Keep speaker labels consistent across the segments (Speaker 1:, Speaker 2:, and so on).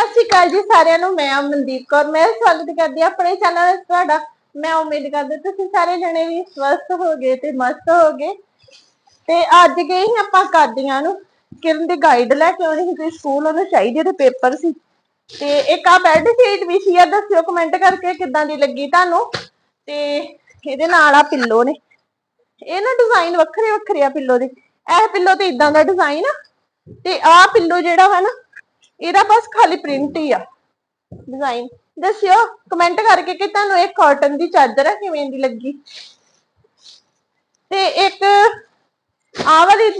Speaker 1: ਸਤਿ ਸ਼੍ਰੀ ਅਕਾਲ ਜੀ ਸਾਰਿਆਂ ਨੂੰ, ਮੈਂ ਅਮਨਦੀਪ ਕੌਰ। ਮੈਂ ਸਵਾਗਤ ਕਰਦੀ ਹਾਂ ਆਪਣੇ ਚੈਨਲ ਤੇ ਤੁਹਾਡਾ। ਮੈਂ ਉਮੀਦ ਕਰਦੀ ਤੁਸੀਂ ਸਾਰੇ ਜਣੇ ਵੀ ਸਵਸਥ ਹੋ ਤੇ ਮਸਤ ਹੋ ਤੇ ਅੱਜ ਗਏ ਸੀ ਆਪਾਂ ਕਾਦੀਆਂ ਨੂੰ। ਕਿਰਨ ਦੀ ਗਾਈਡ ਲੈ ਕੇ ਆਉਣੀ ਸੀ, ਤੇ ਸਕੂਲ ਉਹਨੂੰ ਚਾਹੀਦੀ ਤੇ ਪੇਪਰ ਸੀ। ਤੇ ਇੱਕ ਆ ਬੈੱਡ ਸ਼ੀਟ ਵੀ ਸੀ, ਆ ਦੱਸਿਓ ਕਮੈਂਟ ਕਰਕੇ ਕਿੱਦਾਂ ਦੀ ਲੱਗੀ ਤੁਹਾਨੂੰ। ਤੇ ਇਹਦੇ ਨਾਲ ਆ ਪਿੱਲੋ ਨੇ। ਇਹ ਨਾ ਡਿਜ਼ਾਈਨ ਵੱਖਰੇ ਵੱਖਰੇ ਆ ਪਿੱਲੋ ਦੇ। ਇਹ ਪਿੱਲੋ ਤੇ ਇਦਾਂ ਦਾ ਡਿਜ਼ਾਈਨ ਆ। ਤੇ ਆਹ ਪਿੱਲੋ ਜਿਹੜਾ ਵਾ ਨਾ ਇਹਦਾ ਬਸ ਖਾਲੀ ਪ੍ਰਿੰਟ ਹੀ ਆ ਡਿਜ਼ਾਈਨ ਦੱਸਿਓ ਕਮੈਂਟ ਕਰਕੇ ਕਿ ਤੁਹਾਨੂੰ ਇਹ ਕਾਟਨ ਦੀ ਚਾਦਰ ਆ ਕਿਵੇਂ ਦੀ ਲੱਗੀ? ਤੇ ਇੱਕ ਆਹ ਵਾਲੀ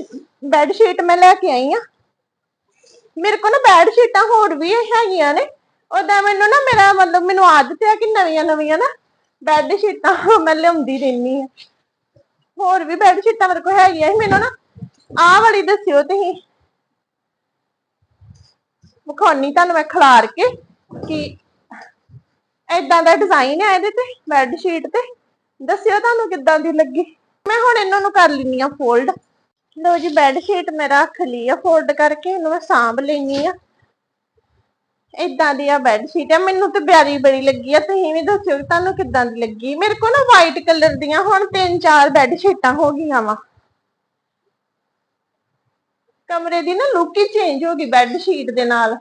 Speaker 1: ਬੈੱਡ ਸ਼ੀਟ ਮੈਂ ਲੈ ਕੇ ਆਈ ਆ। ਮੇਰੇ ਕੋਲ ਨਾ ਬੈੱਡ ਸ਼ੀਟਾਂ ਹੋਰ ਵੀ ਹੈਗੀਆਂ ਨੇ। ਉਹਦਾ ਮੈਨੂੰ ਨਾ ਮੇਰਾ ਮਤਲਬ ਮੈਨੂੰ ਆਦਤ ਹੈ ਕਿ ਨਵੀਆਂ ਨਵੀਆਂ ਨਾ ਬੈੱਡ ਸ਼ੀਟਾਂ ਮੈਂ ਲਿਆਉਂਦੀ ਰਹਿੰਦੀ ਆ। ਹੋਰ ਵੀ ਬੈੱਡ ਸ਼ੀਟਾਂ ਮੇਰੇ ਕੋਲ ਹੈਗੀਆਂ ਸੀ। ਮੈਨੂੰ ਨਾ ਆ ਵਾਲੀ ਦੱਸਿਓ ਤੁਸੀਂ। ਵਿਖਾਉਣੀ ਤੁਹਾਨੂੰ ਮੈਂ ਖਿਲਾਰ ਕੇ ਕਿ ਏਦਾਂ ਦਾ ਡਿਜ਼ਾਈਨ ਹੈ ਇਹਦੇ ਤੇ ਬੈੱਡ ਸ਼ੀਟ ਤੇ। ਦੱਸਿਓ ਤੁਹਾਨੂੰ ਕਿੱਦਾਂ ਦੀ ਲੱਗੀ। ਮੈਂ ਹੁਣ ਇਹਨਾਂ ਨੂੰ ਕਰ ਲੈਣੀ ਆ ਫੋਲਡ ਲੋ ਜੀ ਬੈੱਡ ਸ਼ੀਟ ਮੈਂ ਰੱਖ ਲਈ ਆ ਫੋਲਡ ਕਰਕੇ, ਇਹਨੂੰ ਮੈਂ ਸਾਂਭ ਲੈਣੀ ਆ। ਏਦਾਂ ਦੀ ਆ ਬੈੱਡ ਸ਼ੀਟ ਆ। ਮੈਨੂੰ ਤੇ ਪਿਆਰੀ ਬੜੀ ਲੱਗੀ ਆ। ਤੁਸੀਂ ਵੀ ਦੱਸਿਓ ਤੁਹਾਨੂੰ ਕਿੱਦਾਂ ਦੀ ਲੱਗੀ। ਮੇਰੇ ਕੋਲ ਨਾ ਵਾਈਟ ਕਲਰ ਦੀਆਂ ਹੁਣ ਤਿੰਨ ਚਾਰ ਬੈੱਡ ਸ਼ੀਟਾਂ ਹੋ ਗਈਆਂ ਵਾ। ਕਮਰੇ ਦੀ ਨਾ ਲੁੱਕ ਹੀ ਚੇਂਜ ਹੋ ਗਈ ਬੈੱਡ ਸ਼ੀਟ ਦੇ ਨਾਲ।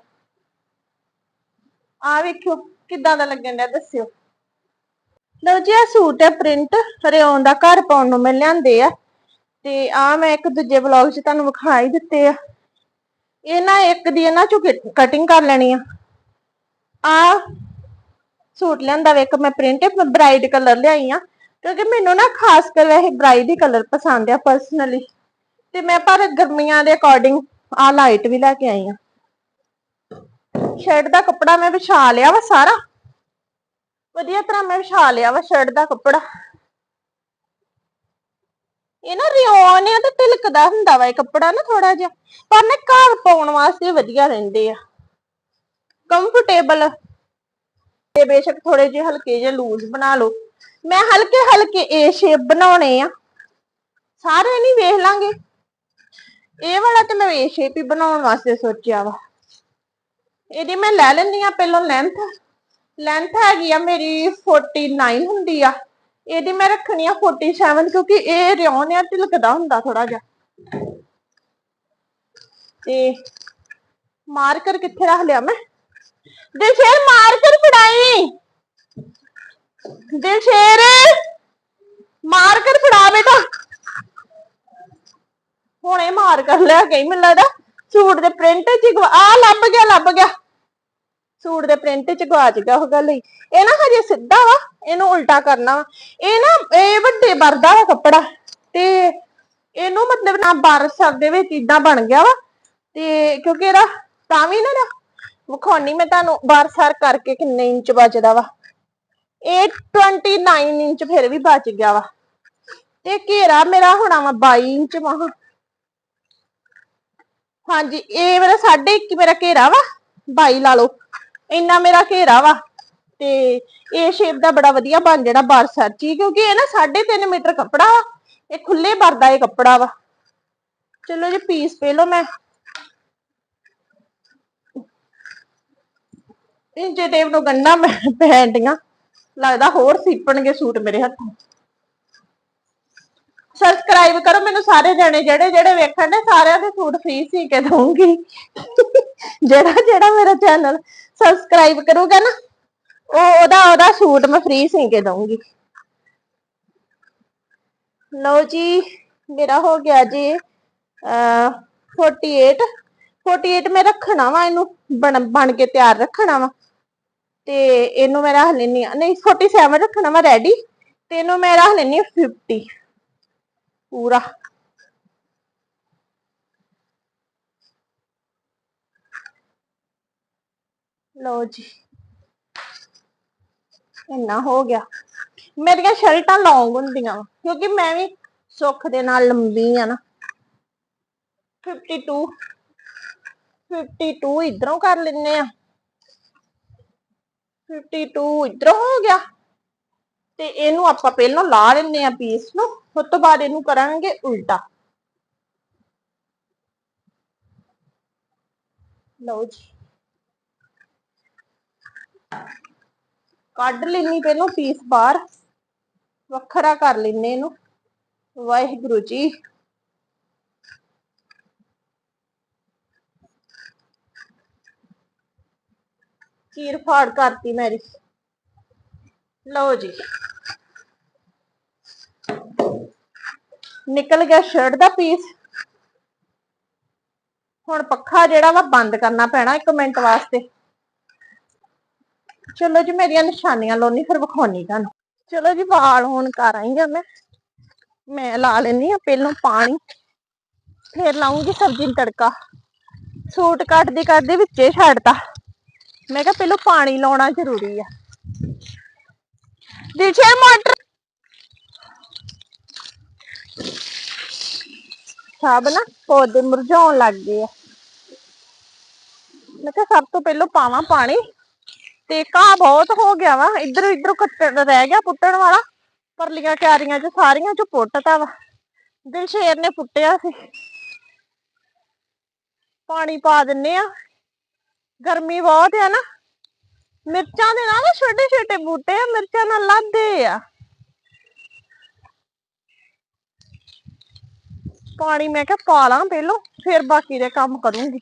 Speaker 1: ਆ ਵੇਖਿਓ ਕਿੱਦਾਂ ਦਾ ਲੱਗਣ ਡਿਆ, ਦੱਸਿਓ। ਲਓ ਜੀ ਆ ਸੂਟ ਹੈ ਪ੍ਰਿੰਟ ਹਰਿਆਉਣ ਦਾ ਘਰ ਪਾਉਣ ਨੂੰ ਮੈਂ ਲਿਆਂਦੇ ਆ। ਤੇ ਆ ਮੈਂ ਇੱਕ ਦੂਜੇ ਵਲੌਗ 'ਚ ਤੁਹਾਨੂੰ ਵਿਖਾ ਹੀ ਦਿੱਤੇ ਆ। ਇਹ ਨਾ ਇੱਕ ਦੀ ਇਹਨਾਂ ਚੋਂ ਕਟਿੰਗ ਕਰ ਲੈਣੀ ਆ। ਆ ਸੂਟ ਲਿਆਂਦਾ ਵੇਖ ਮੈਂ ਪ੍ਰਿੰਟ ਬ੍ਰਾਈਟ ਕਲਰ ਲਿਆਈ ਆ। ਕਿਉਂਕਿ ਮੈਨੂੰ ਨਾ ਖਾਸ ਕਰ ਵੈਸੇ ਬ੍ਰਾਈਟ ਹੀ ਕਲਰ ਪਸੰਦ ਆ ਪਰਸਨਲੀ ਤੇ ਮੈਂ ਪਰ ਗਰਮੀਆਂ ਦੇ ਅਕੋਰਡਿੰਗ ਆ ਲਾਈਟ ਵੀ ਲੈ ਕੇ ਆਈ ਆ ਸ਼ਰਟ ਦਾ ਕੱਪੜਾ ਮੈਂ ਵਿਛਾ ਲਿਆ ਵਾ ਸਾਰਾ। ਵਧੀਆ ਤਰ੍ਹਾਂ ਮੈਂ ਵਿਛਾ ਲਿਆ ਵਾ ਸ਼ਰਟ ਦਾ ਕੱਪੜਾ। ਇਹ ਨਾ ਰਿਓਨ ਆ ਤੇ ਤਿਲਕਦਾ ਹੁੰਦਾ ਵਾ ਇਹ ਕੱਪੜਾ ਨਾ ਥੋੜਾ ਜਿਹਾ। ਪਰ ਨਾ ਘਰ ਪਾਉਣ ਵਾਸਤੇ ਵਧੀਆ ਰਹਿੰਦੇ ਆ। ਕੰਫਰਟੇਬਲ ਤੇ ਬੇਸ਼ੱਕ ਥੋੜੇ ਜਿਹੇ ਹਲਕੇ ਜਿਹੇ ਲੂਜ਼ ਬਣਾ ਲਓ। ਮੈਂ ਹਲਕੇ ਹਲਕੇ ਏ ਸ਼ੇਪ ਬਣਾਉਣੇ ਆ। ਸਾਰੇ ਨਹੀਂ ਵੇਖ ਲਾਂਗੇ। ਇਹ ਵਾਲਾ ਤੇ ਮੈਂ ਏ ਸ਼ੇਪ ਹੀ ਬਣਾਉਣ ਵਾਸਤੇ ਸੋਚਿਆ ਵਾ। ਇਹਦੀ ਮੈਂ ਲੈ ਲੈਂਦੀ ਆ ਪਹਿਲਾਂ ਲੈਂਥ ਲੈਂਥ ਹੈਗੀ ਆ ਮੇਰੀ 49 ਹੁੰਦੀ ਆ। ਇਹਦੀ ਮੈਂ ਰੱਖਣੀ ਆ 47 ਕਿਉਂਕਿ ਇਹ ਰਿਓਨ ਆ ਤਿਲਕਦਾ ਹੁੰਦਾ ਥੋੜਾ ਜਿਹਾ। ਤੇ ਮਾਰਕਰ ਕਿੱਥੇ ਰੱਖ ਲਿਆ ਮੈਂ? ਦਿਲਸ਼ੇਰ ਮਾਰਕਰ ਫੜਾਈ। ਦਿਲਸ਼ੇਰ ਮਾਰਕਰ ਫੜਾ ਬੇਟਾ। ਹੁਣੇ ਮਾਰ ਕਰ ਲਿਆ ਗਈ, ਮੈਨੂੰ ਲੱਗਦਾ ਸੂਟ ਦੇ ਪ੍ਰਿੰਟ ਚ ਗਵਾ- ਆ ਲੱਭ ਗਿਆ ਲੱਭ ਗਿਆ। ਸੂਟ ਦੇ ਪ੍ਰਿੰਟ ਚ ਗਵਾਚ ਗਿਆ ਉਹ ਗੱਲ ਹੀ। ਇਹ ਨਾ ਹਜੇ ਸਿੱਧਾ ਵਾ, ਇਹਨੂੰ ਉਲਟਾ ਕਰਨਾ ਵਾ। ਇਹ ਨਾ, ਇਹ ਵੱਡੇ ਵਰਦਾ ਵਾ ਕੱਪੜਾ ਤੇ ਇਹਨੂੰ ਮਤਲਬ ਨਾ ਬਾਰਸਰ ਦੇ ਵਿੱਚ ਇਦਾਂ ਬਣ ਗਿਆ ਵਾ ਤੇ ਕਿਉਂਕਿ ਇਹਦਾ ਤਾਂ ਵੀ ਨਾ ਵਿਖਾਉਣੀ ਮੈਂ ਤੁਹਾਨੂੰ ਬਾਰਸਰ ਕਰਕੇ ਕਿੰਨੇ ਇੰਚ ਬਚਦਾ ਵਾ। ਇਹ 29 ਇੰਚ ਫਿਰ ਵੀ ਬਚ ਗਿਆ ਵਾ। ਤੇ ਘੇਰਾ ਮੇਰਾ ਹੋਣਾ ਵਾ 22 ਇੰਚ ਮਹਾ ਹਾਂਜੀ, ਇਹ ਮੇਰਾ 1.5 ਮੇਰਾ ਘੇਰਾ ਵਾ 22 ਲਾ ਲਓ। ਇੰਨਾ ਮੇਰਾ ਘੇਰਾ ਵਾ ਤੇ ਇਹ ਸ਼ੇਪ ਦਾ ਬੜਾ ਵਧੀਆ ਬਣ ਜਿਹੜਾ ਬਾਰਸਰ ਚ, ਕਿਉਂਕਿ ਇਹ ਨਾ 3.5 ਮੀਟਰ ਕੱਪੜਾ ਵਾ, ਇਹ ਖੁੱਲੇ ਵਰਦਾ ਇਹ ਕੱਪੜਾ ਵਾ। ਚਲੋ ਜੀ ਪੀਸ ਪੇ ਲਓ ਮੈਂ। ਇੰਜੇ ਟੇਪ ਨੂੰ ਗੰਢਾਂ ਪੈਂਦੀਆਂ ਲੱਗਦਾ ਹੋਰ ਸੀਪਣਗੇ ਸੂਟ ਮੇਰੇ ਹੱਥੋਂ। ਸਬਸਕ੍ਰਾਈਬ ਕਰੋ, ਮੈਨੂੰ ਸਾਰੇ ਜਣੇ ਜਿਹੜੇ ਜਿਹੜੇ ਵੇਖਣ ਨੇ, ਸਾਰਿਆਂ ਦੇ ਸੂਟ ਫ੍ਰੀ ਸੀ ਕੇ ਦਊਂਗੀ। ਜਿਹੜਾ ਜਿਹੜਾ ਮੇਰਾ ਚੈਨਲ ਸਬਸਕ੍ਰਾਈਬ ਕਰੂਗਾ ਨਾ, ਉਹ ਉਹਦਾ ਉਹਦਾ ਸੂਟ ਮੈਂ ਫ੍ਰੀ ਸੀ ਕੇ ਦਊਂਗੀ। ਲਓ ਜੀ, ਮੇਰਾ ਹੋ ਗਿਆ ਜੀ ਅ 48 48 ਮੈਂ ਰੱਖਣਾ ਵਾ ਇਹਨੂੰ, ਬਣ ਬਣ ਕੇ ਤਿਆਰ ਰੱਖਣਾ ਵਾ। ਤੇ ਇਹਨੂੰ ਮੈਂ ਰੱਖ ਲੈਣੀ ਆ ਨਹੀਂ 47 ਰੱਖਣਾ ਵਾ ਰੈਡੀ ਤੇ ਇਹਨੂੰ ਮੈਂ ਰੱਖ ਲੈਣੀ ਆ 50 ਪੂਰਾ ਲਓ ਜੀ ਇੰਨਾ ਹੋ ਗਿਆ ਮੇਰੀਆਂ ਸ਼ਰਟਾਂ ਲੌਂਗ ਹੁੰਦੀਆਂ ਵਾਂ, ਕਿਉਂਕਿ ਮੈਂ ਵੀ ਸੁੱਖ ਦੇ ਨਾਲ ਲੰਬੀ ਆ ਨਾ 52 52 ਇਧਰੋਂ ਕਰ ਲੈਨੇ ਆ 52 ਇਧਰੋਂ ਹੋ ਗਿਆ ਤੇ ਇਹਨੂੰ ਆਪਾਂ ਪਹਿਲਾਂ ਲਾ ਲੈਂਦੇ ਆ ਪੀਸ ਨੂੰ, ਉਸ ਤੋਂ ਬਾਅਦ ਇਹਨੂੰ ਕਰਾਂਗੇ ਉਲਟਾ। ਲਓ ਜੀ। ਕੱਢ ਲੈਣੀ ਪਹਿਲਾਂ ਪੀਸ ਬਾਹਰ, ਵੱਖਰਾ ਕਰ ਲੈਨੇ ਇਹਨੂੰ। ਵਾਹਿਗੁਰੂ ਜੀ। ਚੀਰ ਫਾੜ ਕਰਤੀ ਮੇਰੀ ਲਓ ਜੀ। ਨਿਕਲ ਗਿਆ ਸ਼ਰਟ ਦਾ ਪੀਸ ਹੁਣ ਪੱਖਾ ਜਿਹੜਾ ਵਾ ਬੰਦ ਕਰਨਾ ਪੈਣਾ 1 ਮਿੰਟ ਵਾਸਤੇ। ਚਲੋ ਜੀ, ਮੇਰੀਆਂ ਨਿਸ਼ਾਨੀਆਂ ਲਾਉਣੀ, ਫਿਰ ਵਿਖਾਉਣੀ ਤੁਹਾਨੂੰ। ਚਲੋ ਜੀ, ਵਾਲ ਹੁਣ ਕਰ ਆਈ ਆ ਮੈਂ। ਮੈਂ ਲਾ ਲੈਣੀ ਆ ਪਹਿਲਾਂ ਪਾਣੀ। ਫਿਰ ਲਾਉਂਗੀ ਸਬਜ਼ੀ ਨੂੰ ਤੜਕਾ। ਸੂਟ ਕੱਟਦੀ ਕੱਟਦੀ ਵਿੱਚੇ ਛੱਡਤਾ। ਮੈਂ ਕਿਹਾ ਪਹਿਲਾਂ ਪਾਣੀ ਲਾਉਣਾ ਜ਼ਰੂਰੀ ਆ। ਦਿਸ਼ੇ ਮੋਟਰ ਸਭ ਨਾ ਪੌਦੇ ਮੁਰਝਾਉਣ ਲੱਗ ਗਏ ਆ ਮੈਂ ਕਿਹਾ ਸਭ ਤੋਂ ਪਹਿਲਾਂ ਪਾਵਾਂ ਪਾਣੀ ਤੇ ਘਾਹ ਬਹੁਤ ਹੋ ਗਿਆ ਵਾ ਇੱਧਰ ਇੱਧਰ ਕੱਟਣ ਰਹਿ ਗਿਆ ਪੁੱਟਣ ਵਾਲਾ ਪਰਲੀਆਂ ਕਿਆਰੀਆਂ ਚ ਸਾਰੀਆਂ ਚ ਪੁੱਟਤਾ ਵਾ ਦਿਲਸ਼ੇਰ ਨੇ ਪੁੱਟਿਆ ਸੀ ਪਾਣੀ ਪਾ ਦਿੰਨੇ ਆ ਗਰਮੀ ਬਹੁਤ ਆ ਨਾ ਮਿਰਚਾਂ ਦੇ ਨਾਲ ਛੋਟੇ ਛੋਟੇ ਬੂਟੇ ਆ, ਮਿਰਚਾਂ ਨਾਲ ਲੱਦੇ ਆ। ਪਾਣੀ ਮੈਂ ਕਿਹਾ ਪਾ ਲਾਂ ਪਹਿਲੋਂ, ਫਿਰ ਬਾਕੀ ਦੇ ਕੰਮ ਕਰੂੰਗੀ।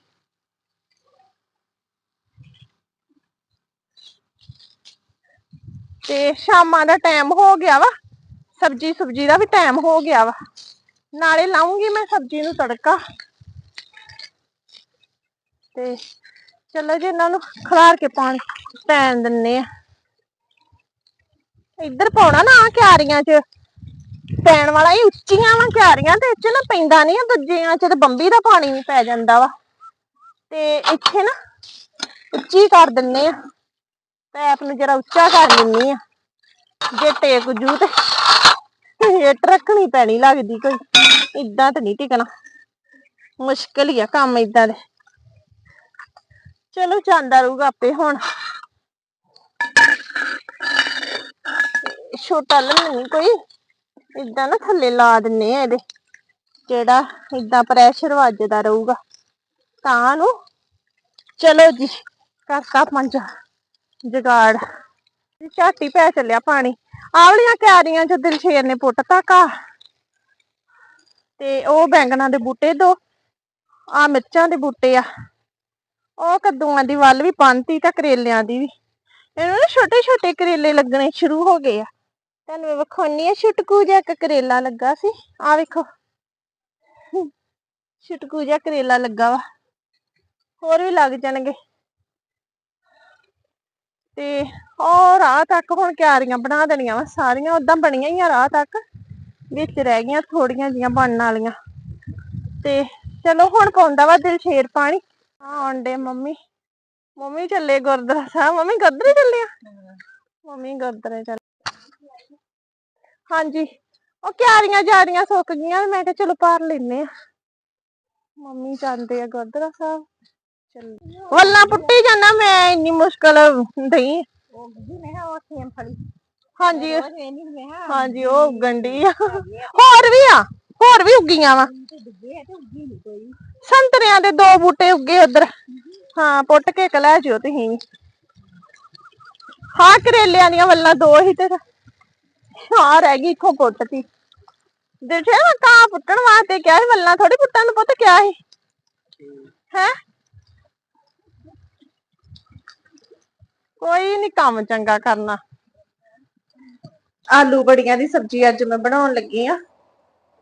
Speaker 1: ਤੇ ਸ਼ਾਮਾਂ ਦਾ ਟਾਈਮ ਹੋ ਗਿਆ ਵਾ ਸਬਜੀ ਸੁਬਜੀ ਦਾ ਵੀ ਟਾਈਮ ਹੋ ਗਿਆ ਵਾ। ਨਾਲੇ ਲਾਉਂਗੀ ਮੈਂ ਸਬਜੀ ਨੂੰ ਤੜਕਾ। ਤੇ ਚਲੋ ਜੀ, ਇਹਨਾਂ ਨੂੰ ਖਲਾਰ ਕੇ ਪਾਣੀ ਪੈਣ ਦਿੰਨੇ ਆ। ਇੱਧਰ ਪਾਉਣਾ ਨਾ ਆਹ ਕਿਆਰੀਆਂ 'ਚ। ਪੈਣ ਵਾਲਾ ਇਹ ਉੱਚੀਆਂ ਵਾ ਕਿਆਰੀਆਂ ਤੇ ਇੱਥੇ ਨਾ ਪੈਂਦਾ ਨਹੀਂ ਆ, ਦੂਜੀਆਂ 'ਚ ਤੇ ਬੰਬੀ ਦਾ ਪਾਣੀ ਵੀ ਪੈ ਜਾਂਦਾ ਵਾ। ਤੇ ਇੱਥੇ ਨਾ ਉੱਚੀ ਕਰ ਦਿੰਨੇ ਆ। ਪੈਪ ਨੂੰ ਜਰਾ ਉੱਚਾ ਕਰ ਲੈਣੀ ਆ। ਜੇ ਟੇਕ ਜੂ ਤੇ ਹੇਠ ਰੱਖਣੀ ਪੈਣੀ ਲੱਗਦੀ ਕੋਈ। ਇਦਾਂ ਤਾਂ ਨਹੀਂ ਟਿਕਣਾ। ਮੁਸ਼ਕਲ ਹੀ ਆ ਕੰਮ ਇਦਾਂ ਦੇ। ਚਲੋ ਜਾਂਦਾ ਰਹੂਗਾ ਆਪੇ ਹੁਣ। ਛੋਟਾ ਲੈਣੀ ਕੋਈ। ਇਦਾਂ ਨਾ ਥੱਲੇ ਲਾ ਦਿੰਨੇ ਆ ਇਹਦੇ। ਜਿਹੜਾ ਇਦਾਂ ਪ੍ਰੈਸ਼ਰ ਵੱਜਦਾ ਰਹੂਗਾ। ਤਾਂ ਨੂੰ। ਚਲੋ ਜੀ ਕਰਤਾ ਪੰਜ ਜਗਾੜ। ਝਾਟੀ ਪੈ ਚੱਲਿਆ ਪਾਣੀ। ਆਵਲੀਆਂ ਕਿਆਰੀਆਂ ਚ ਦਿਲ ਸ਼ੇਰ ਨੇ ਪੁੱਟਤਾ ਕਾ ਤੇ ਉਹ ਬੈਂਗਣਾ ਦੇ ਬੂਟੇ ਦੋ। ਆ ਮਿਰਚਾਂ ਦੇ ਬੂਟੇ ਆ। ਉਹ ਕੱਦੂਆਂ ਦੀ ਵੱਲ ਵੀ ਪੰਤੀ ਤਾਂ ਕਰੇਲਿਆਂ ਦੀ ਵੀ। ਇਹਨੂੰ ਨਾ ਛੋਟੇ ਛੋਟੇ ਕਰੇਲੇ ਲੱਗਣੇ ਸ਼ੁਰੂ ਹੋ ਗਏ ਆ। ਤੁਹਾਨੂੰ ਮੈਂ ਵਿਖਾਉਣੀ ਆ, ਛੁਟਕੂ ਜਿਹਾ ਇੱਕ ਕਰੇਲਾ ਲੱਗਾ ਸੀ। ਆ ਵੇਖੋ। ਛੁਟਕੂ ਜਿਹਾ ਕਰੇਲਾ ਲੱਗਾ ਵਾ। ਹੋਰ ਵੀ ਲੱਗ ਜਾਣਗੇ। ਤੇ ਉਹ ਰਾਹ ਤੱਕ ਹੁਣ ਕਿਆਰੀਆਂ ਬਣਾ ਦੇਣੀਆਂ ਵਾ। ਸਾਰੀਆਂ ਉਦਾਂ ਬਣੀਆਂ ਹੀ ਆ ਰਾਹ ਤੱਕ। ਵਿੱਚ ਰਹਿ ਗਈਆਂ ਥੋੜੀਆਂ ਜੀਆਂ ਬਣਨ ਵਾਲੀਆਂ। ਤੇ ਚਲੋ ਹੁਣ ਪਾਉਂਦਾ ਵਾ ਦਿਲ ਸ਼ੇਰ ਪਾਣੀ। ਆਉਣ ਮੰਮੀ। ਮੰਮੀ ਚੱਲੇ ਗੁਰਦੁਆਰਾ ਸਾਹਿਬ। ਮੰਮੀ ਗੁਰਦੁਆਰੇ ਚੱਲੇ ਆ? ਮੰਮੀ ਗੁਰਦੁਆਰੇ ਚੱਲ ਹਾਂਜੀ। ਉਹ ਕਿਆਰੀਆਂ ਜਾਰੀਆਂ ਸੁੱਕ ਗਈਆਂ ਮੈਂ ਕਿਹਾ ਚਲੋ ਭਰ ਲੈਨੇ ਆ। ਮੰਮੀ ਜਾਂਦੇ ਆ ਗੁਰਦੁਆਰਾ ਸਾਹਿਬ। ਚੱਲ ਵੱਲਾਂ ਪੁੱਟੀ ਜਾਂਦਾ, ਮੈਂ ਇੰਨੀ ਮੁਸ਼ਕਲ ਨਹੀਂ ਹਾਂਜੀ। ਹਾਂਜੀ, ਉਹ ਗੰਡੀ ਆ। ਹੋਰ ਵੀ ਆ, ਹੋਰ ਵੀ ਉੱਗੀਆਂ ਵਾ। ਸੰਤਰਿਆਂ ਦੇ ਦੋ ਬੂਟੇ ਉੱਗੇ ਉਧਰ। ਹਾਂ, ਪੁੱਟ ਕੇ ਕਲਾ ਜਿਓ ਤੁਸੀਂ। ਹਾਂ, ਕਰੇਲਿਆਂ ਦੀਆਂ ਵੱਲਾਂ ਦੋ ਹੀ ਤੇ ਹਾਂ, ਰਹਿ ਗਈ ਇੱਥੋਂ ਪੁੱਟਤੀ ਦੇਖਿਆ ਮੈਂ ਕਾਂ ਪੁੱਟਣ ਵਾਸਤੇ ਕਿਹਾ ਸੀ, ਵੱਲਾਂ ਥੋੜੀ ਪੁੱਟਣ ਨੂੰ ਪੁੱਤ ਕਿਹਾ ਸੀ। ਹੈ? ਕੋਈ ਨਹੀਂ ਕੰਮ ਚੰਗਾ ਕਰਨਾ। ਆਲੂ ਬੜੀਆਂ ਦੀ ਸਬਜ਼ੀ ਅੱਜ ਮੈਂ ਬਣਾਉਣ ਲੱਗੀ ਆ।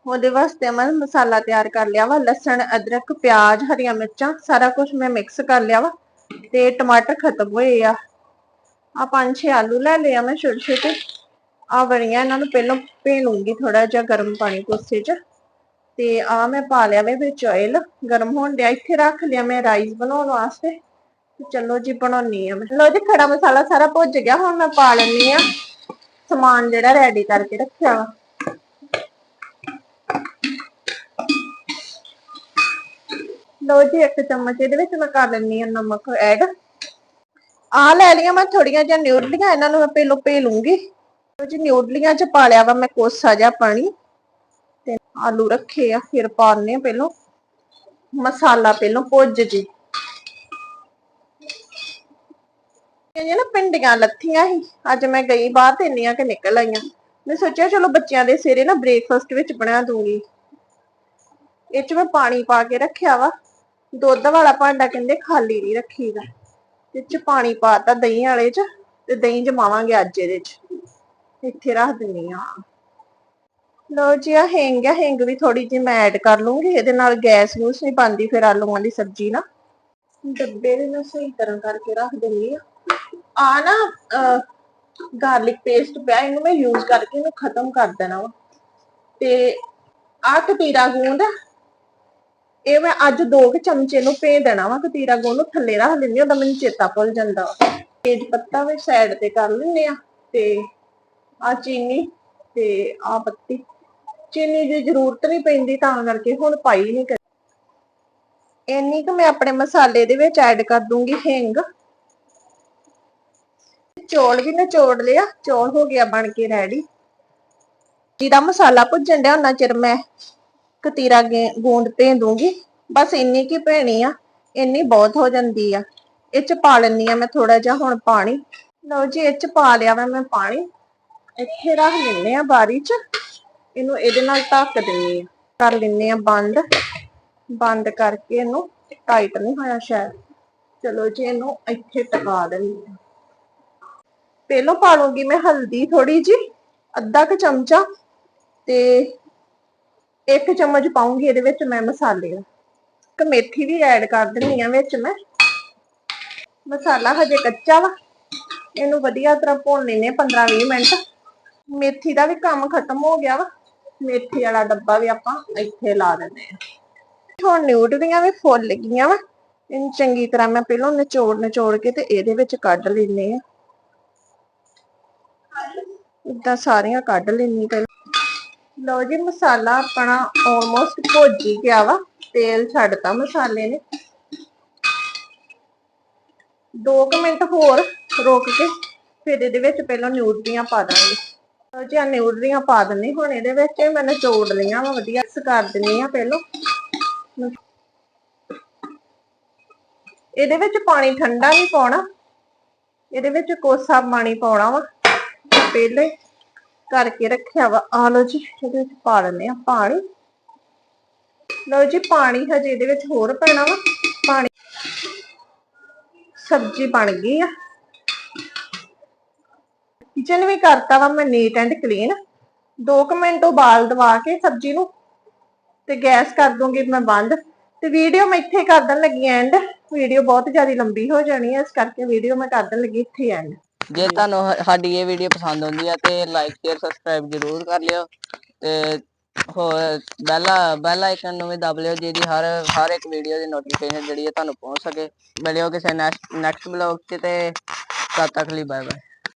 Speaker 1: ਉਹਦੇ ਵਾਸਤੇ ਮੈਂ ਮਸਾਲਾ ਤਿਆਰ ਕਰ ਲਿਆ ਵਾ, ਲਸਣ, ਅਦਰਕ, ਪਿਆਜ਼, ਹਰੀਆਂ ਮਿਰਚਾਂ, ਸਾਰਾ ਕੁਝ ਮੈਂ ਮਿਕਸ ਕਰ ਲਿਆ ਵਾ ਤੇ ਟਮਾਟਰ ਖਤਮ ਹੋਏ ਆ। ਆ ਪੰਜ ਛੇ ਆਲੂ ਲੈ ਲਿਆ ਮੈਂ ਛੋਟੇ ਛੋਟੇ ਆ ਬੜੀਆਂ ਇਹਨਾਂ ਨੂੰ ਪਹਿਲਾਂ ਭੇ ਲੂੰਗੀ ਥੋੜਾ ਜਿਹਾ ਗਰਮ ਪਾਣੀ ਕੋਸੇ 'ਚ ਤੇ ਆ ਮੈਂ ਪਾ ਲਿਆ ਵੇ ਵਿੱਚ ਆਇਲ ਗਰਮ ਹੋਣ ਡਿਆ। ਇੱਥੇ ਰੱਖ ਲਿਆ ਮੈਂ ਰਾਈਸ ਬਣਾਉਣ ਵਾਸਤੇ। ਚਲੋ ਜੀ ਬਣਾਉਣੀ ਆ ਮੈਂ। ਲੋ ਜੀ, ਖੜਾ ਮਸਾਲਾ ਸਾਰਾ ਭੁੱਜ ਗਿਆ, ਹੁਣ ਮੈਂ ਪਾ ਲੈਣੀ ਆ ਸਮਾਨ ਜਿਹੜਾ ਰੈਡੀ ਕਰਕੇ ਰੱਖਿਆ ਵਾ। ਲੋ ਜੀ, ਇੱਕ ਚਮਚ ਇਹਦੇ ਵਿੱਚ ਮੈਂ ਕਰ ਲੈਣੀ ਆ ਨਮਕ ਐਡ। ਆ ਲੈ ਲਈਆਂ ਮੈਂ ਥੋੜੀਆਂ ਜਿਹਾ ਨਿਊਡਲੀਆਂ, ਇਹਨਾਂ ਨੂੰ ਮੈਂ ਪਹਿਲੋਂ ਭੇ ਲੂੰਗੀ ਜੀ, ਨਿਊਡਲੀਆਂ ਚ ਪਾ ਲਿਆ ਵਾ ਮੈਂ ਕੋਸਾ ਜਿਹਾ ਪਾਣੀ ਤੇ ਆਲੂ ਰੱਖੇ ਆ, ਫਿਰ ਪਾਉਣੇ ਆ ਪਹਿਲੋਂ। ਮਸਾਲਾ ਪਹਿਲੋਂ ਭੁੱਜ ਜੀ। ਇਹ ਨਾ ਪਿੰਡੀਆਂ ਲੱਥੀਆਂ ਸੀ, ਅੱਜ ਮੈਂ ਗਈ ਬਾਹਰ ਤੇ ਇੰਨੀਆਂ ਕਿ ਨਿਕਲ ਆਈਆਂ। ਮੈਂ ਸੋਚਿਆ ਚਲੋ ਬੱਚਿਆਂ ਦੇ ਸਿਰੇ ਨਾ ਬ੍ਰੇਕਫਾਸਟ ਵਿੱਚ ਬਣਾ ਦੂੰਗੀ। ਇਹ ਚ ਮੈਂ ਪਾਣੀ ਪਾ ਕੇ ਰੱਖਿਆ ਵਾ। ਦੁੱਧ ਵਾਲਾ ਭਾਂਡਾ ਕਹਿੰਦੇ ਖਾਲੀ ਨਹੀਂ ਰੱਖੀਦਾ। ਇਹ ਚ ਪਾਣੀ ਪਾਤਾ ਦਹੀਂ ਵਾਲੇ ਚ, ਤੇ ਦਹੀਂ ਜਮਾਵਾਂਗੇ ਅੱਜ ਇਹਦੇ ਚ। ਇੱਥੇ ਰੱਖ ਦਿੰਨੀ ਆ। ਲੋ ਜੀ ਆ ਹਿੰਗ ਆ, ਹਿੰਗ ਵੀ ਥੋੜੀ ਜਿਹੀ ਮੈਂ ਐਡ ਕਰ ਲੂੰਗੀ ਇਹਦੇ ਨਾਲ ਗੈਸ ਗੂਸ ਨਹੀਂ ਪਾਉਂਦੀ, ਫਿਰ ਆਲੂਆਂ ਦੀ ਸਬਜ਼ੀ ਨਾ। ਡੱਬੇ ਦੇ ਨਾਲ ਸਹੀ ਤਰ੍ਹਾਂ ਕਰਕੇ ਰੱਖ ਦਿੰਨੀ ਆ। ਆ ਨਾ ਗਾਰਲਿਕ ਪੇਸਟ ਪਿਆ, ਇਹਨੂੰ ਮੈਂ ਯੂਜ਼ ਕਰਕੇ ਇਹਨੂੰ ਖਤਮ ਕਰ ਦੇਣਾ ਵਾ। ਤੇ ਆ ਕਤੀਰਾ ਗੂੰਦ ਇਹ ਮੈਂ ਅੱਜ ਦੋ ਕੁ ਚਮਚੇ ਨੂੰ ਭੇ ਦੇਣਾ ਵਾ, ਕਤੀਰਾ ਗੂੰਦ ਨੂੰ ਥੱਲੇ ਰੱਖ ਲੈਂਦੀ ਉਹਦਾ ਮੈਨੂੰ ਚੇਤਾ ਭੁੱਲ ਜਾਂਦਾ। ਵਾ ਤੇਜ ਪੱਤਾ ਵੀ ਸਾਈਡ ਤੇ ਕਰ ਲੈਂਦੇ ਆ ਤੇ ਆ ਚੀਨੀ ਤੇ ਆ ਪੱਤੀ। ਚੀਨੀ ਦੀ ਜ਼ਰੂਰਤ ਨਹੀਂ ਪੈਂਦੀ, ਤਾਂ ਕਰਕੇ ਹੁਣ ਪਾਈ ਨਹੀਂ ਕਰ ਇੰਨੀ ਕੁ ਮੈਂ ਆਪਣੇ ਮਸਾਲੇ ਦੇ ਵਿੱਚ ਐਡ ਕਰ ਦੂੰਗੀ ਹਿੰਗ। ਚੌਲ ਵੀ ਨਿਚੋੜ ਲਿਆ, ਚੌਲ ਹੋ ਗਿਆ ਬਣ ਕੇ ਰੈਡੀ ਜਿਹਦਾ ਮਸਾਲਾ ਭੁੱਜਣ ਡਿਆ ਉਹਨਾਂ ਚਿਰ ਮੈਂ ਤੀਰਾ ਗੇ- ਗੂੰਦ ਭੇ ਦੂੰਗੀ। ਬਸ ਇੰਨੀ ਕੀ ਭੇਣੀ ਆ, ਇੰਨੀ ਬਹੁਤ ਹੋ ਜਾਂਦੀ ਆ। ਇਹ ਚ ਪਾ ਲੈਣੀ ਆ ਮੈਂ ਥੋੜਾ ਜਿਹਾ ਹੁਣ ਪਾਣੀ। ਲਓ ਜੀ, ਇਹ ਚ ਪਾ ਲਿਆ ਵਾ ਮੈਂ ਪਾਣੀ। ਇੱਥੇ ਰੱਖ ਲੈਣੇ ਆ ਬਾਰੀ ਚ। ਇਹਨੂੰ ਇਹਦੇ ਨਾਲ ਢੱਕ ਦਿੰਨੀ ਆ। ਕਰ ਲੈਣੇ ਆ ਬੰਦ। ਬੰਦ ਕਰਕੇ ਇਹਨੂੰ ਟਾਈਟ ਨਹੀਂ ਹੋਇਆ ਸ਼ਾਇਦ। ਚਲੋ ਜੀ, ਇਹਨੂੰ ਇੱਥੇ ਟਿਕਾ ਦਿੰਨੀ ਆ। ਪਹਿਲਾਂ ਪਾ ਲੂੰਗੀ ਮੈਂ ਹਲਦੀ ਥੋੜੀ ਜੀ ਅੱਧਾ ਕੁ ਚਮਚਾ। ਤੇ ਇੱਕ ਚਮਚ ਪਾਉਂਗੀ, ਇਹਦੇ ਵਿੱਚ ਮੈਂ ਮਸਾਲੇ ਇੱਕ ਮੇਥੀ ਵੀ ਐਡ ਕਰ ਦਿੰਨੀ ਆ ਵਿੱਚ ਮੈਂ। ਮਸਾਲਾ ਹਜੇ ਕੱਚਾ ਵਾ। ਇਹਨੂੰ ਵਧੀਆ ਤਰ੍ਹਾਂ ਭੁੰਨ ਲੈਨੇ 15-20 ਮਿੰਟ। ਮੇਥੀ ਦਾ ਵੀ ਕੰਮ ਖਤਮ ਹੋ ਗਿਆ ਵਾ। ਮੇਥੀ ਵਾਲਾ ਡੱਬਾ ਵੀ ਆਪਾਂ ਇੱਥੇ ਲਾ ਦਿੰਦੇ ਆ। ਹੁਣ ਨਿਊਟਰੀਆਂ ਵੀ ਫੁੱਲ ਗਈਆਂ ਵਾ। ਇਹਨੂੰ ਚੰਗੀ ਤਰ੍ਹਾਂ ਮੈਂ ਪਹਿਲਾਂ ਨਿਚੋੜ ਨਿਚੋੜ ਕੇ ਤੇ ਇਹਦੇ ਵਿੱਚ ਕੱਢ ਲੈਨੇ ਆ। ਇਦਾਂ ਸਾਰੀਆਂ ਕੱਢ ਲੈਣੀ ਪਹਿਲਾਂ। ਲਓ ਜੀ, ਮਸਾਲਾ ਆਪਣਾ ਆਲਮੋਸਟ ਭੁੱਜ ਹੀ ਗਿਆ ਵਾ। ਤੇਲ ਛੱਡਤਾ ਮਸਾਲੇ ਨੇ। 2 ਮਿੰਟ ਹੋਰ ਰੋਕ ਕੇ ਫਿਰ ਇਹਦੇ ਵਿੱਚ ਪਹਿਲਾਂ ਨਿਊਟਰੀਆਂ ਪਾ ਦਾਂਗੇ। ਲਓ ਜੀ ਆ ਨਿਊਟਰੀਆਂ ਪਾ ਦਿੰਨੀ ਹੁਣ ਇਹਦੇ ਵਿੱਚ ਮੈਂ ਨਚੋੜ ਲਈਆਂ ਵਾ, ਵਧੀਆ ਮਿਕਸ ਕਰ ਦਿੰਨੀ ਆ ਪਹਿਲਾਂ। ਇਹਦੇ ਵਿੱਚ ਪਾਣੀ ਠੰਡਾ ਨਹੀਂ ਪਾਉਣਾ। ਇਹਦੇ ਵਿੱਚ ਕੋਸਾ ਪਾਣੀ ਪਾਉਣਾ ਵਾ, ਪਹਿਲੇ ਕਰਕੇ ਰੱਖਿਆ ਵਾ। ਆ ਲਓ ਜੀ, ਇਹਦੇ ਵਿੱਚ ਪਾ ਲੈਂਦੇ ਆ ਪਾਣੀ। ਲਓ ਜੀ, ਪਾਣੀ ਹਜੇ ਇਹਦੇ ਵਿੱਚ ਹੋਰ ਪੈਣਾ ਵਾ। ਪਾਣੀ ਸਬਜ਼ੀ ਬਣ ਗਈ ਆ। ਕਿਚਨ ਵੀ ਕਰਤਾ ਵਾ ਮੈਂ ਨੀਟ ਐਂਡ ਕਲੀਨ 2 ਮਿੰਟ ਉਬਾਲ ਦਵਾ ਕੇ ਸਬਜ਼ੀ ਨੂੰ ਤੇ ਗੈਸ ਕਰ ਦੂੰਗੀ ਮੈਂ ਬੰਦ। ਤੇ ਵੀਡੀਓ ਮੈਂ ਇੱਥੇ ਕਰ ਦੇਣ ਲੱਗੀ ਐਂਡ ਵੀਡੀਓ ਬਹੁਤ ਜ਼ਿਆਦਾ ਲੰਬੀ ਹੋ ਜਾਣੀ ਹੈ ਇਸ ਕਰਕੇ ਵੀਡੀਓ ਮੈਂ ਕਰ ਦੇਣ ਲੱਗੀ ਇੱਥੇ ਐਂਡ
Speaker 2: ਜੇ ਤੁਹਾਨੂੰ ਹ- ਸਾਡੀ ਇਹ ਵੀਡੀਓ ਪਸੰਦ ਆਉਂਦੀ ਆ ਤੇ ਲਾਈਕ ਸ਼ੇਅਰ ਸਬਸਕ੍ਰਾਈਬ ਜ਼ਰੂਰ ਕਰ ਲਿਓ ਤੇ ਹੋਰ ਬੈਲ ਬੈਲ ਆਈਕਨ ਨੂੰ ਵੀ ਦਬ ਲਿਓ ਜਿਹਦੀ ਹਰ ਹਰ ਇੱਕ ਵੀਡੀਓ ਦੀ ਨੋਟੀਫਿਕੇਸ਼ਨ ਜਿਹੜੀ ਹੈ ਤੁਹਾਨੂੰ ਪਹੁੰਚ ਸਕੇ। ਮਿਲਿਓ ਕਿਸੇ ਨੈਕਸਟ ਨੈਕਸਟ ਬਲੌਗ 'ਚ ਤੇ ਤਦ ਤੱਕ ਲਈ ਬਾਏ ਬਾਏ